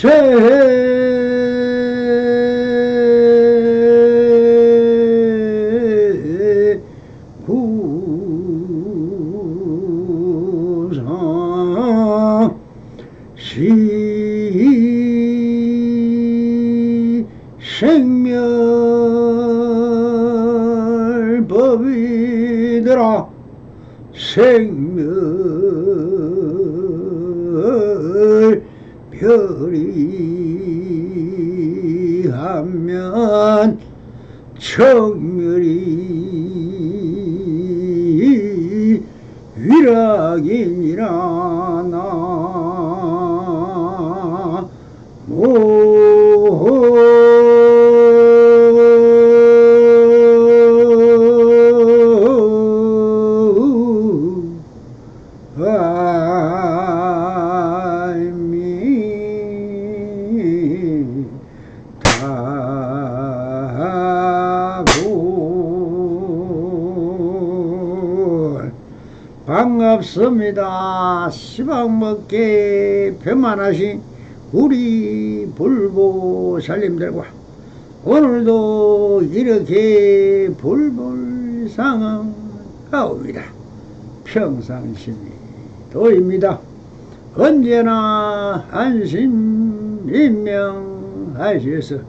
제 위락이니라 나 모. 만하신 우리 불보 살림들과 오늘도 이렇게 불불상응 가옵니다. 평상심이 도입니다. 언제나 안심인명하셔서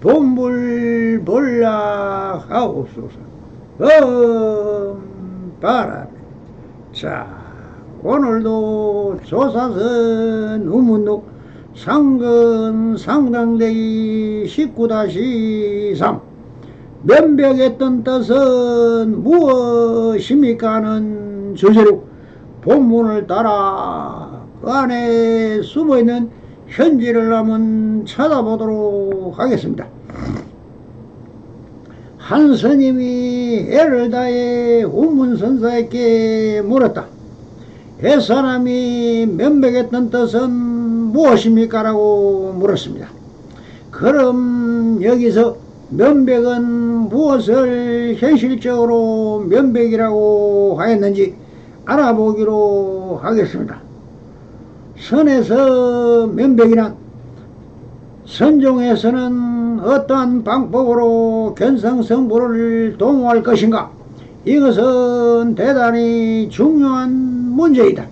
본불본락하옵소서. 음, 바람. 자, 오늘도 조사선 우문록 상근 상당대기 19-3 면벽했던 뜻은 무엇입니까 하는 주제로 본문을 따라 그 안에 숨어있는 현지를 한번 찾아보도록 하겠습니다. 한 스님이 애를 다해 운문선사에게 물었다. 애 사람이 면백했던 뜻은 무엇입니까? 라고 물었습니다. 그럼 여기서 면백은 무엇을 현실적으로 면백이라고 하였는지 알아보기로 하겠습니다. 선에서 면백이란 선종에서는 어떠한 방법으로 견성성부를 동호할 것인가? 이것은 대단히 중요한 문제이다.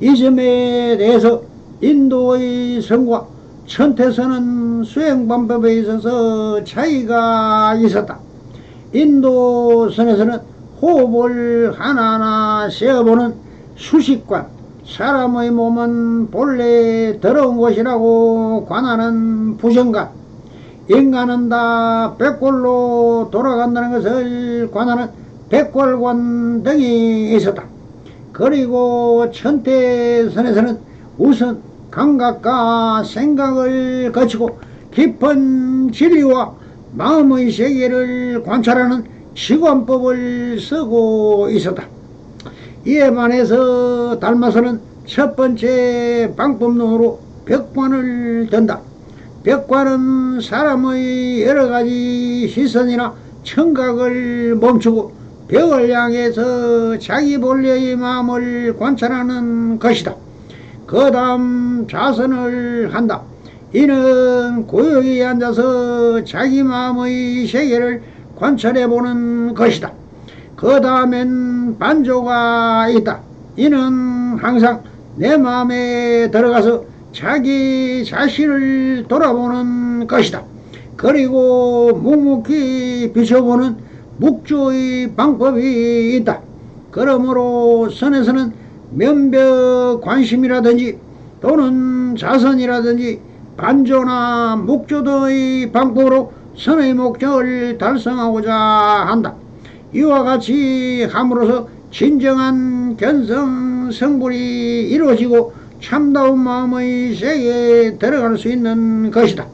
이 점에 대해서 인도의 성과 천태서는 수행 방법에 있어서 차이가 있었다. 인도선에서는 호흡을 하나하나 세어보는 수식관, 사람의 몸은 본래 더러운 것이라고 관하는 부정관, 인간은 다 백골로 돌아간다는 것을 관하는 백골관 등이 있었다. 그리고 천태선에서는 우선 감각과 생각을 거치고 깊은 진리와 마음의 세계를 관찰하는 시관법을 쓰고 있었다. 이에 반해서 달마서는 첫 번째 방법론으로 벽관을 든다. 벽관은 사람의 여러 가지 시선이나 청각을 멈추고 벽을 향해서 자기 본래의 마음을 관찰하는 것이다. 그 다음 자선을 한다. 이는 고요히 앉아서 자기 마음의 세계를 관찰해 보는 것이다. 그 다음엔 반조가 있다. 이는 항상 내 마음에 들어가서 자기 자신을 돌아보는 것이다. 그리고 묵묵히 비춰보는 묵조의 방법이 있다. 그러므로 선에서는 면벽 관심이라든지 또는 자선이라든지 반조나 묵조도의 방법으로 선의 목적을 달성하고자 한다. 이와 같이 함으로써 진정한 견성 성불이 이루어지고 참다운 마음의 세계에 들어갈 수 있는 것이다.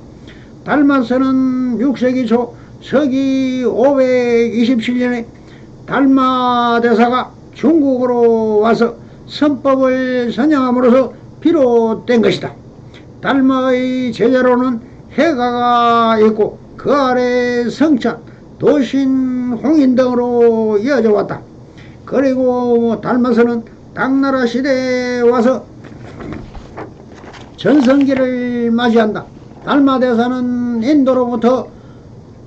달마서는 6세기 초 서기 527년에 달마 대사가 중국으로 와서 선법을 선양함으로써 비롯된 것이다. 달마의 제자로는 해가가 있고 그 아래 성찬, 도신, 홍인 등으로 이어져 왔다. 그리고 달마서는 당나라 시대에 와서 전성기를 맞이한다. 달마 대사는 인도로부터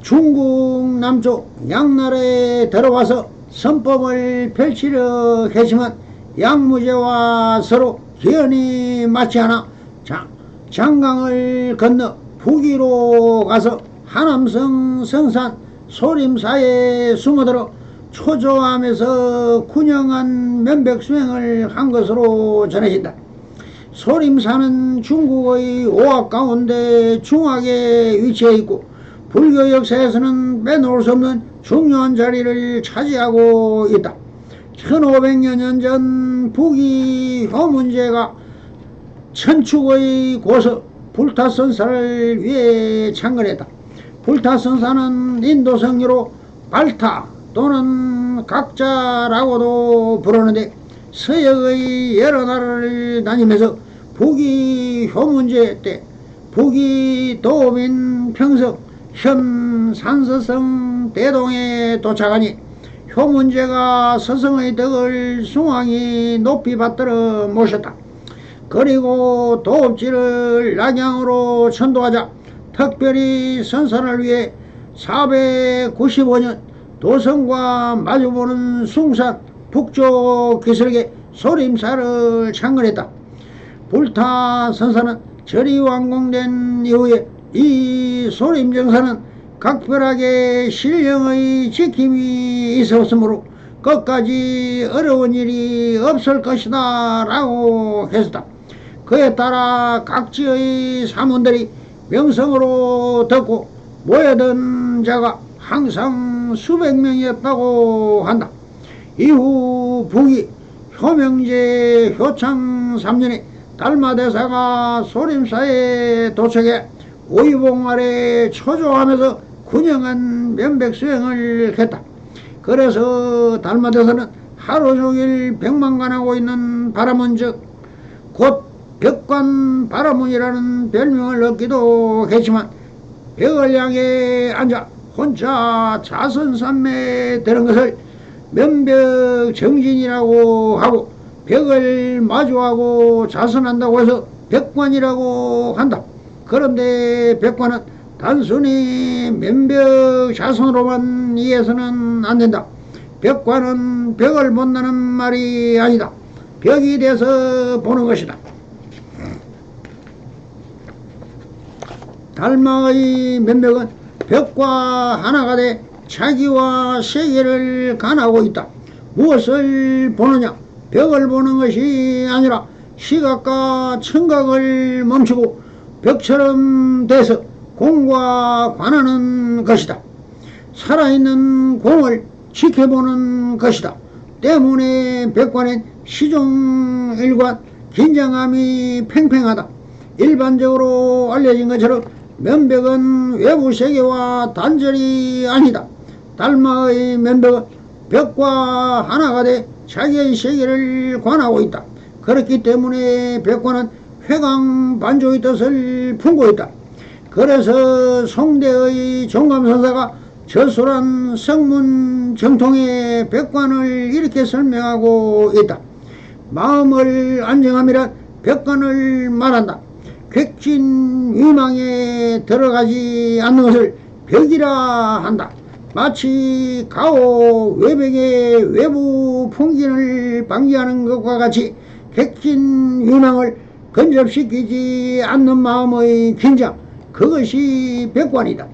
중국 남쪽 양나라에 들어와서 선법을 펼치려 했지만 양무제와 서로 기연이 맞지 않아 장, 장강을 건너 북위로 가서 하남성 성산 소림사에 숨어들어 초조함에서 군영한 면백 수행을 한 것으로 전해진다. 소림사는 중국의 오악 가운데 중앙에 위치해 있고 불교 역사에서는 빼놓을 수 없는 중요한 자리를 차지하고 있다. 1500여 년 전 북이 효문제가 천축의 고서 불타선사를 위해 창건했다. 불타선사는 인도 성유로 발타 또는 각자라고도 부르는데 서역의 여러 나라를 다니면서 북이 효문제 때 북이 도민 평석 현 산서성 대동에 도착하니 효문제가 서성의 덕을 숭앙이 높이 받들어 모셨다. 그리고 도읍지를 낙양으로 천도하자 특별히 선선을 위해 495년 도성과 마주보는 숭산 북쪽 기슭에 소림사를 창건했다. 불타 선사는 절이 완공된 이후에 이 소림정사는 각별하게 신령의 지킴이 있었으므로 끝까지 어려운 일이 없을 것이다 라고 했었다. 그에 따라 각지의 사문들이 명성으로 듣고 모여든 자가 항상 수백 명이었다고 한다. 이후 북이 효명제 효창 3년에 달마대사가 소림사에 도착해 오이봉 아래 초조하면서 군영한 면백수행을 했다. 그래서 달마대사는 하루 종일 백만간하고 있는 바라문 즉 곧 벽관 바라문이라는 별명을 얻기도 했지만 벽을 향해 앉아 혼자 자선산매에 되는 것을 면벽 정진이라고 하고 벽을 마주하고 자선한다고 해서 벽관이라고 한다. 그런데 벽관은 단순히 면벽 자선으로만 이해해서는 안 된다. 벽관은 벽을 본다는 말이 아니다. 벽이 돼서 보는 것이다. 달마의 면벽은 벽과 하나가 돼 자기와 세계를 간하고 있다. 무엇을 보느냐? 벽을 보는 것이 아니라 시각과 청각을 멈추고 벽처럼 돼서 공과 관하는 것이다. 살아있는 공을 지켜보는 것이다. 때문에 벽관엔 시종일관 긴장감이 팽팽하다. 일반적으로 알려진 것처럼 면벽은 외부 세계와 단절이 아니다. 달마의 면벽은 벽과 하나가 돼 자기의 세계를 관하고 있다. 그렇기 때문에 벽관은 회강 반조의 뜻을 품고 있다. 그래서 송대의 종감선사가 저술한 성문 정통의 벽관을 이렇게 설명하고 있다. 마음을 안정함이란 벽관을 말한다. 객진 위망에 들어가지 않는 것을 벽이라 한다. 마치 가오 외벽의 외부 풍진을 방지하는 것과 같이 객진 위망을 근접시키지 않는 마음의 긴장 그것이 벽관이다.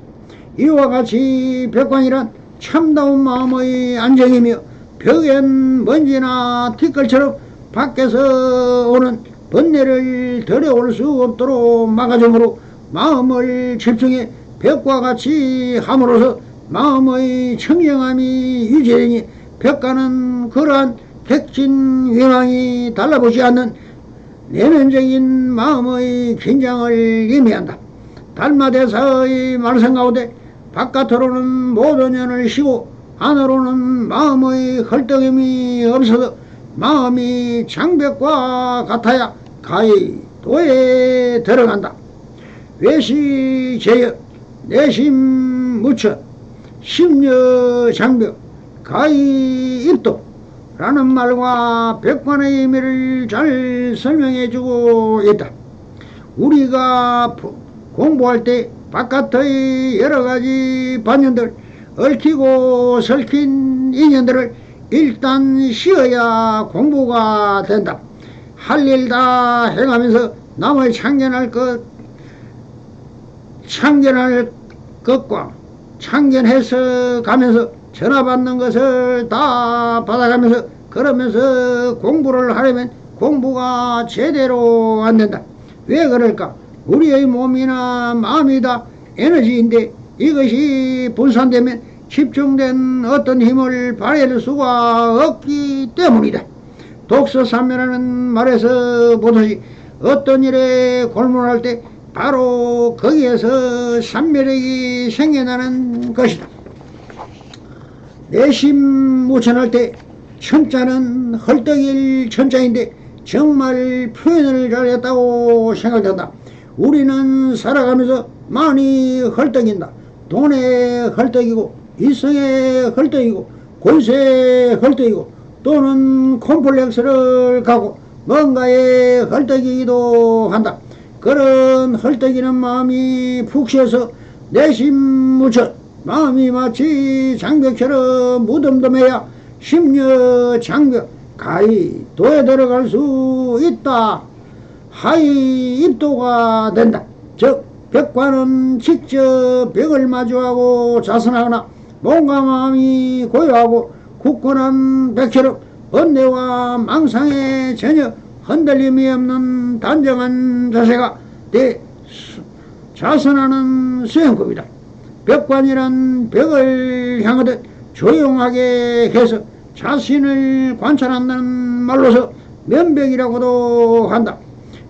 이와 같이 벽관이란 참다운 마음의 안정이며 벽엔 먼지나 티끌처럼 밖에서 오는 번뇌를 들여올 수 없도록 막아줌으로 마음을 집중해 벽과 같이 함으로써 마음의 청정함이 유지되니 벽과는 그러한 객진 위망이 달라보지 않는 내면적인 마음의 긴장을 의미한다. 달마대사의 말씀 가운데 바깥으로는 모든 년을 쉬고 안으로는 마음의 헐떡임이 없어도 마음이 장벽과 같아야 가히 도에 들어간다. 외시 제여 내심 무처 심려 장벽 가히 입도 라는 말과 백관의 의미를 잘 설명해 주고 있다. 우리가 부- 공부할 때 바깥의 여러 가지 반년들 얽히고 설킨 인연들을 일단 쉬어야 공부가 된다. 할 일다 해가면서 남을 참견할 것, 참견할 것과 참견해서 가면서 전화 받는 것을 다 받아가면서 그러면서 공부를 하려면 공부가 제대로 안 된다. 왜 그럴까? 우리의 몸이나 마음이 다 에너지인데 이것이 분산되면 집중된 어떤 힘을 발휘할 수가 없기 때문이다. 독서산면하는 말에서 보듯이 어떤 일에 골몰할 때 바로 거기에서 산매력이 생겨나는 것이다. 내심 무천할 때 천자는 헐떡일 천자인데 정말 표현을 잘했다고 생각된다. 우리는 살아가면서 많이 헐떡인다. 돈에 헐떡이고 이성에 헐떡이고 권세에 헐떡이고 또는 콤플렉스를 갖고 뭔가에 헐떡이기도 한다. 그런 헐떡이는 마음이 푹 쉬어서 내심 무천 마음이 마치 장벽처럼 무덤덤해야 심려 장벽 가히 도에 들어갈 수 있다. 하이 입도가 된다. 즉 벽과는 직접 벽을 마주하고 자선하거나 몸과 마음이 고요하고 굳건한 벽처럼 번뇌와 망상에 전혀 흔들림이 없는 단정한 자세가 내 수- 자선하는 수행법이다. 벽관이란 벽을 향하듯 조용하게 해서 자신을 관찰한다는 말로서 면벽이라고도 한다.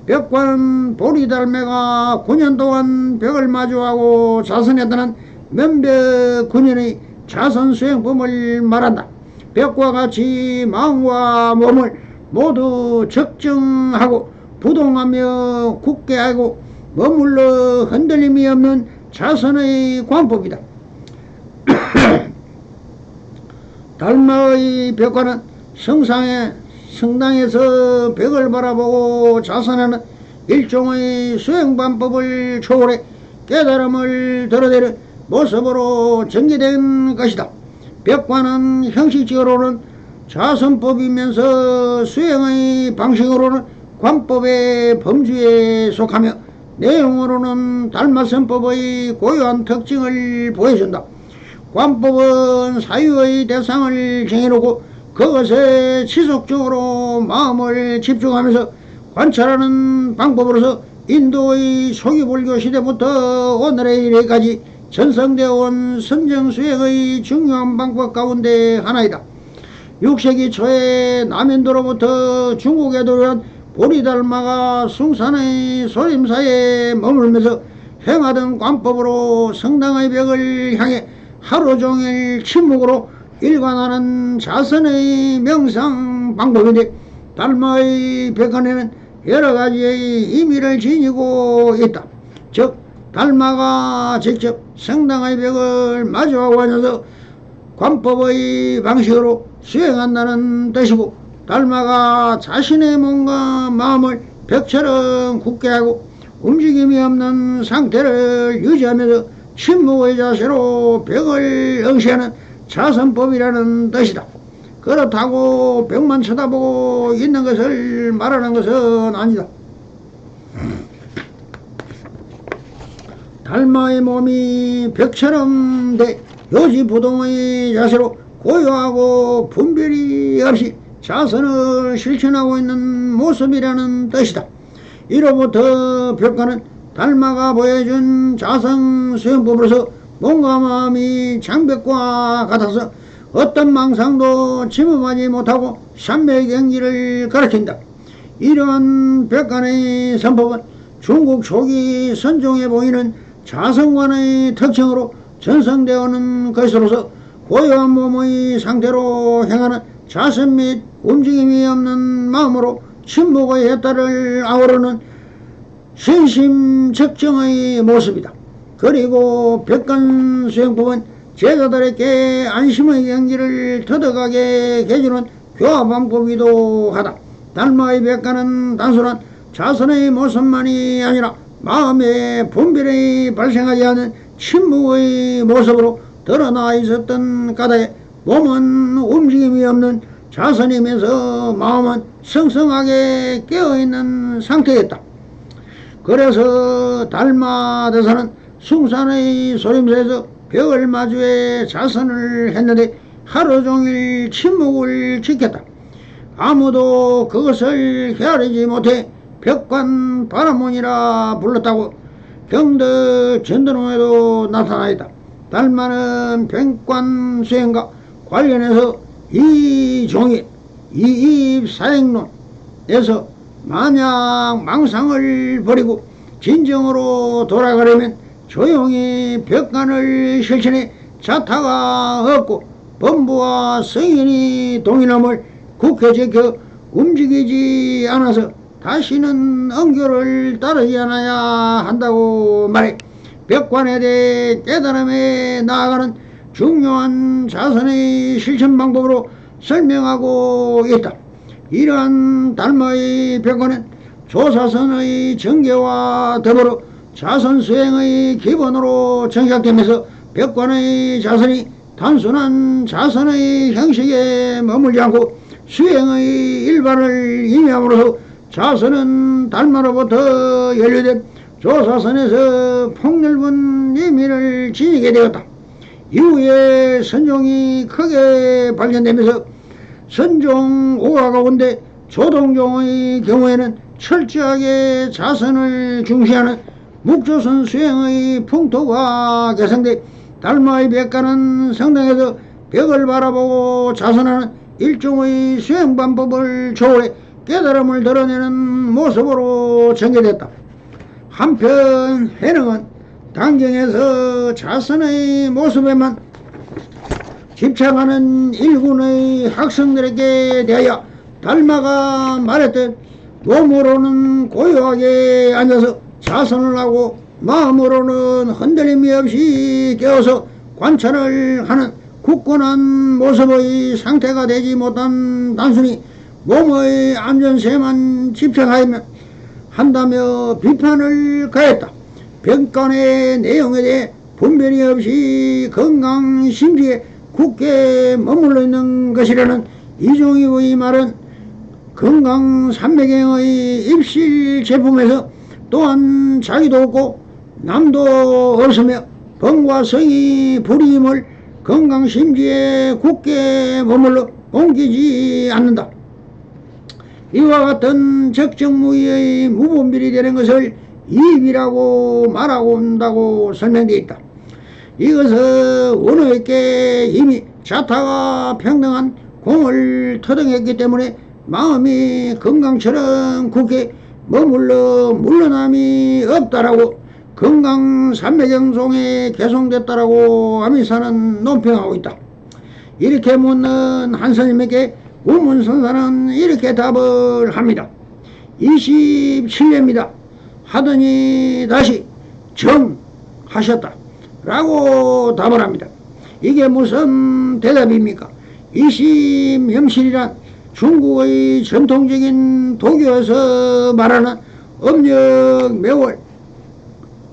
벽관은 보리 달매가 9년 동안 벽을 마주하고 자선했다는 면벽 9년의 자선 수행법을 말한다. 벽과 같이 마음과 몸을 모두 적정하고 부동하며 굳게 하고 머물러 흔들림이 없는 자선의 관법이다. 달마의 벽화는 성상에 성당에서 벽을 바라보고 자선하는 일종의 수행반법을 초월해 깨달음을 드러내는 모습으로 전개된 것이다. 벽과는 형식적으로는 자선법이면서 수행의 방식으로는 관법의 범주에 속하며 내용으로는 달마선법의 고유한 특징을 보여준다. 관법은 사유의 대상을 정해놓고 그것에 지속적으로 마음을 집중하면서 관찰하는 방법으로서 인도의 초기불교 시대부터 오늘의 이래까지 전성되어 온 선정수행의 중요한 방법 가운데 하나이다. 6세기 초에 남인도로부터 중국에 들어온 보리달마가 숭산의 소림사에 머물면서 행하던 관법으로 성당의 벽을 향해 하루 종일 침묵으로 일관하는 자선의 명상 방법인데 달마의 벽안에는 여러 가지의 의미를 지니고 있다. 즉 달마가 직접 성당의 벽을 마주하고 앉아서 관법의 방식으로 수행한다는 뜻이고 달마가 자신의 몸과 마음을 벽처럼 굳게 하고 움직임이 없는 상태를 유지하면서 침묵의 자세로 벽을 응시하는 자선법이라는 뜻이다. 그렇다고 벽만 쳐다보고 있는 것을 말하는 것은 아니다. 달마의 몸이 벽처럼 돼 요지부동의 자세로 고요하고 분별이 없이 자선을 실천하고 있는 모습이라는 뜻이다. 이로부터 벽가는 달마가 보여준 자성 수행법으로서 몸과 마음이 장벽과 같아서 어떤 망상도 침범하지 못하고 삼昧 경지를 가르친다. 이러한 벽간의 선법은 중국 초기 선종에 보이는 자성관의 특징으로 전성되어오는 것으로서 고요한 몸의 상태로 행하는 자선 및 움직임이 없는 마음으로 침묵의 해탈을 아우르는 신심적정의 모습이다. 그리고 백간 수행법은 제자들에게 안심의 경지를 터득하게 해주는 교화방법이기도 하다. 달마의 백간은 단순한 자선의 모습만이 아니라 마음의 분별이 발생하지 않는 침묵의 모습으로 드러나 있었던 까닭에 몸은 움직임이 없는 자선이면서 마음은 성성하게 깨어있는 상태였다. 그래서 달마대사는 숭산의 소림새에서 벽을 마주해 자선을 했는데 하루 종일 침묵을 지켰다. 아무도 그것을 헤아리지 못해 벽관 바라문이라 불렀다고 경덕 전도롱에도 나타나 있다. 달마는 벽관 수행과 관련해서 이 종이 이입 사행론에서 만약 망상을 버리고 진정으로 돌아가려면 조용히 벽관을 실천해 자타가 없고 범부와 성인이 동일함을 굳게 지켜 움직이지 않아서 다시는 언교를 따르지 않아야 한다고 말해. 벽관에 대해 깨달음에 나아가는 중요한 자선의 실천 방법으로 설명하고 있다. 이러한 달마의 벽관은 조사선의 전개와 더불어 자선 수행의 기본으로 정착되면서 벽관의 자선이 단순한 자선의 형식에 머물지 않고 수행의 일반을 의미함으로써 자선은 달마로부터 연료된 조사선에서 폭넓은 의미를 지니게 되었다. 이후에 선종이 크게 발전되면서 선종 오가 가운데 조동종의 경우에는 철저하게 자선을 중시하는 묵조선 수행의 풍토가 개성돼 달마의 벽가는 성당에서 벽을 바라보고 자선하는 일종의 수행 방법을 초월해 깨달음을 드러내는 모습으로 전개됐다. 한편 해능은 당경에서 자선의 모습에만 집착하는 일군의 학생들에게 대하여 달마가 말했듯 몸으로는 고요하게 앉아서 자선을 하고 마음으로는 흔들림이 없이 깨어서 관찰을 하는 굳건한 모습의 상태가 되지 못한 단순히 몸의 안전세만 집착하면 한다며 비판을 가했다. 병간의 내용에 대해 분별이 없이 건강 심지에 굳게 머물러 있는 것이라는 이종희의 말은 건강 삼매경의 입실 제품에서 또한 자기도 없고 남도 없으며 병과 성이 불임을 건강 심지에 굳게 머물러 옮기지 않는다. 이와 같은 적정무의의 무분별이 되는 것을 이 입이라고 말하고 온다고 설명되어 있다. 이것은 원어에게 이미 자타가 평등한 공을 터득했기 때문에 마음이 건강처럼 굳게 머물러 물러남이 없다라고 건강 삼매경송에 개송됐다라고 아미사는 논평하고 있다. 이렇게 묻는 한 스님에게 우문선사는 이렇게 답을 합니다. 27년입니다. 하더니 다시 정하셨다. 라고 답을 합니다. 이게 무슨 대답입니까? 이심영실이란 중국의 전통적인 도교에서 말하는 음력 매월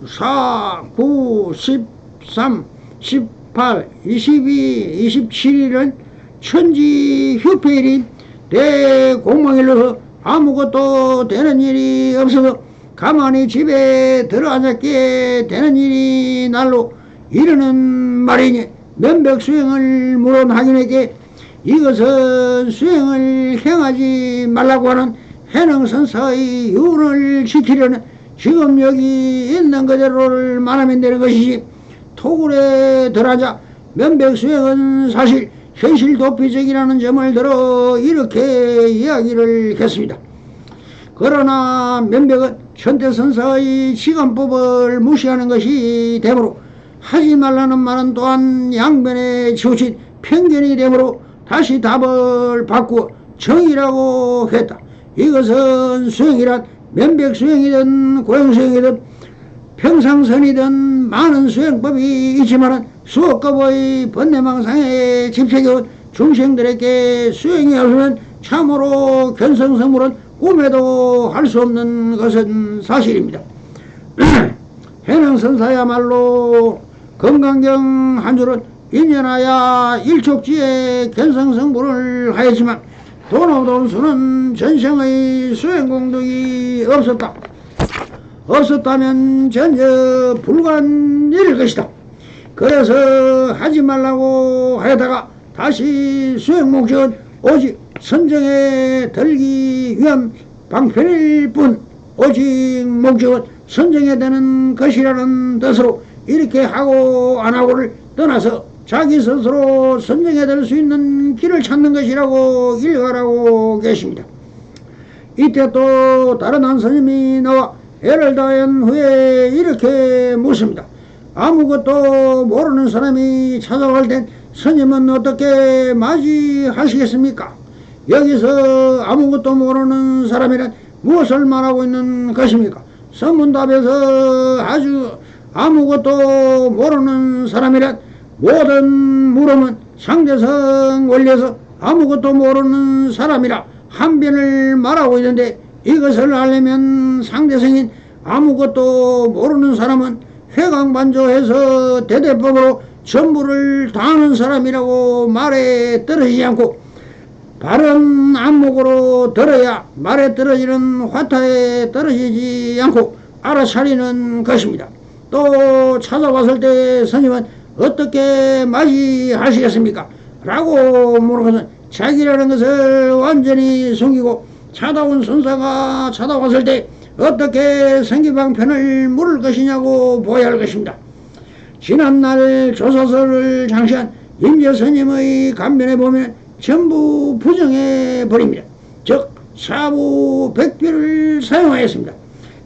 4, 9, 13, 18, 22, 27일은 천지 휴폐일인 대공망일로서 아무것도 되는 일이 없어서 가만히 집에 들어앉았게 되는 일이 날로 이르는 말이니 면벽 수행을 물은 하인에게 이것은 수행을 행하지 말라고 하는 해능선사의 윤을 지키려는 지금 여기 있는 그대로를 말하면 되는 것이지 토굴에 들어앉아 면벽 수행은 사실 현실 도피적이라는 점을 들어 이렇게 이야기를 했습니다. 그러나 면벽은 현대선사의 시간법을 무시하는 것이 되므로 하지 말라는 말은 또한 양면에 치우친 편견이 되므로 다시 답을 바꾸어 정의라고 했다. 이것은 수행이란 면백 수행이든 고용 수행이든 평상선이든 많은 수행법이 있지만 수업급의 번뇌망상에 집착해온 중생들에게 수행이 없으면 참으로 견성성물은 꿈에도 할 수 없는 것은 사실입니다. 해능선사야말로 건강경 한 줄은 인연하야 일촉지에 견성성불을 하였지만 돈오돈수는 전생의 수행공덕이 없었다. 없었다면 전혀 불가일일 것이다. 그래서 하지 말라고 하다가 다시 수행 목적은 오직 선정에 들기 위한 방편일 뿐 오직 목적은 선정에 되는 것이라는 뜻으로 이렇게 하고 안 하고를 떠나서 자기 스스로 선정에 될수 있는 길을 찾는 것이라고 일가라고 계십니다. 이때 또 다른 한 스님이 나와 애를 다한 후에 이렇게 묻습니다. 아무것도 모르는 사람이 찾아갈 땐 스님은 어떻게 맞이하시겠습니까? 여기서 아무것도 모르는 사람이란 무엇을 말하고 있는 것입니까? 선문답에서 아주 아무것도 모르는 사람이란 모든 물음은 상대성 원리에서 아무것도 모르는 사람이라 한 변을 말하고 있는데 이것을 알려면 상대성인 아무것도 모르는 사람은 회광반조해서 대대법으로 전부를 당하는 사람이라고 말에 떨어지지 않고 바른 안목으로 들어야 말에 떨어지는 화타에 떨어지지 않고 알아차리는 것입니다. 또 찾아왔을 때 스님은 어떻게 맞이하시겠습니까? 라고 물어보면 자기라는 것을 완전히 숨기고 찾아온 선사가 찾아왔을 때 어떻게 생기방편을 물을 것이냐고 보아야 할 것입니다. 지난날 조사서를 장시한 임재 스님의 간변에 보면 전부 부정해 버립니다. 즉 사부 백비를 사용하였습니다.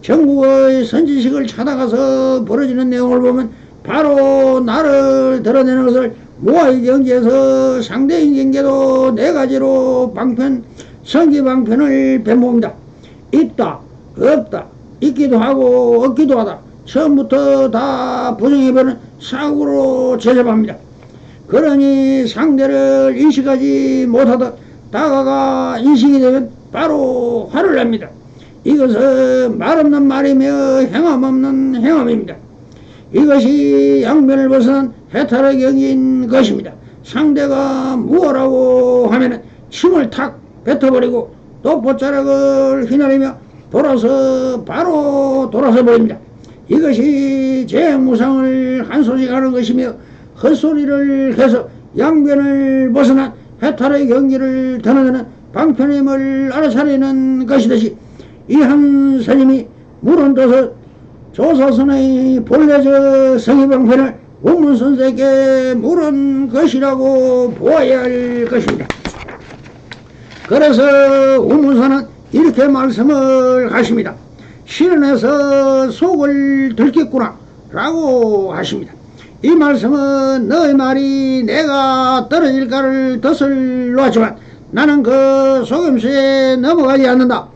전국의 선지식을 찾아가서 벌어지는 내용을 보면 바로 나를 드러내는 것을 모아의 경지에서 상대인 경계도 네 가지로 방편, 성기방편을 변모입니다. 있다, 없다, 있기도 하고 없기도 하다. 처음부터 다 부정해버리는 사고로 제접합니다. 그러니 상대를 인식하지 못하다 다가가 인식이 되면 바로 화를 냅니다. 이것은 말 없는 말이며 행함 없는 행함입니다. 이것이 양면을 벗어난 해탈의 경인 것입니다. 상대가 무엇라고 하면 침을 탁 뱉어버리고 또 보자락을 휘날리며 돌아서 바로 돌아서 버립니다. 이것이 재무상을 한 소식 하는 것이며 헛소리를 해서 양변을 벗어난 해탈의 경기를 드러내는 방편임을 알아차리는 것이듯이 이한 스님이 물은 떠서 조사선의 본래저 성의방편을 원문선생에게 물은 것이라고 보아야 할 것입니다. 그래서 원문선은 이렇게 말씀을 하십니다. 실현해서 속을 들겠구나 라고 하십니다. 이 말씀은 너의 말이 내가 떨어질까를 뜻을 놓았지만 나는 그 속임수에 넘어가지 않는다.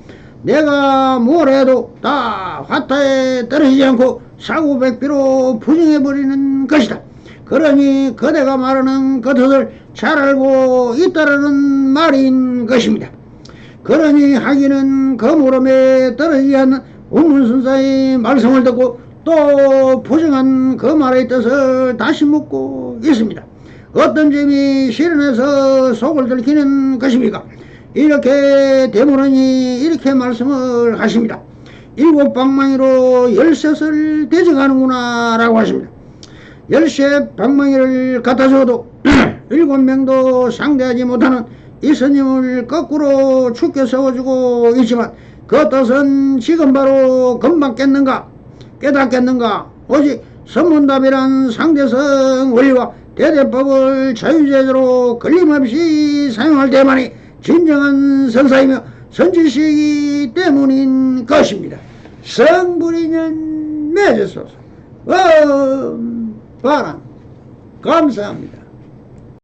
내가 뭘 해도 다 화타에 떨어지지 않고 사고백비로 부정해버리는 것이다. 그러니 그대가 말하는 그 뜻을 잘 알고 있다라는 말인 것입니다. 그러니 하기는 그 물음에 떨어지지 않는 운문순사의 말씀을 듣고 또 부정한 그 말의 뜻을 다시 묻고 있습니다. 어떤 점이 실현해서 속을 들키는 것입니까? 이렇게 대모론이 이렇게 말씀을 하십니다. 일곱 방망이로 열셋을 대적하는구나 라고 하십니다. 열셋 방망이를 갖다 줘도 일곱 명도 상대하지 못하는 이 스님을 거꾸로 축켜 세워주고 있지만 그 뜻은 지금 바로 금방 깼는가 깨닫겠는가 오직 선문답이란 상대성 원리와 대대법을 자유제대로 걸림없이 사용할 때만이 진정한 선사이며 선지식이기 때문인 것입니다. 성불이년 맺으소서. 음, 바람 감사합니다.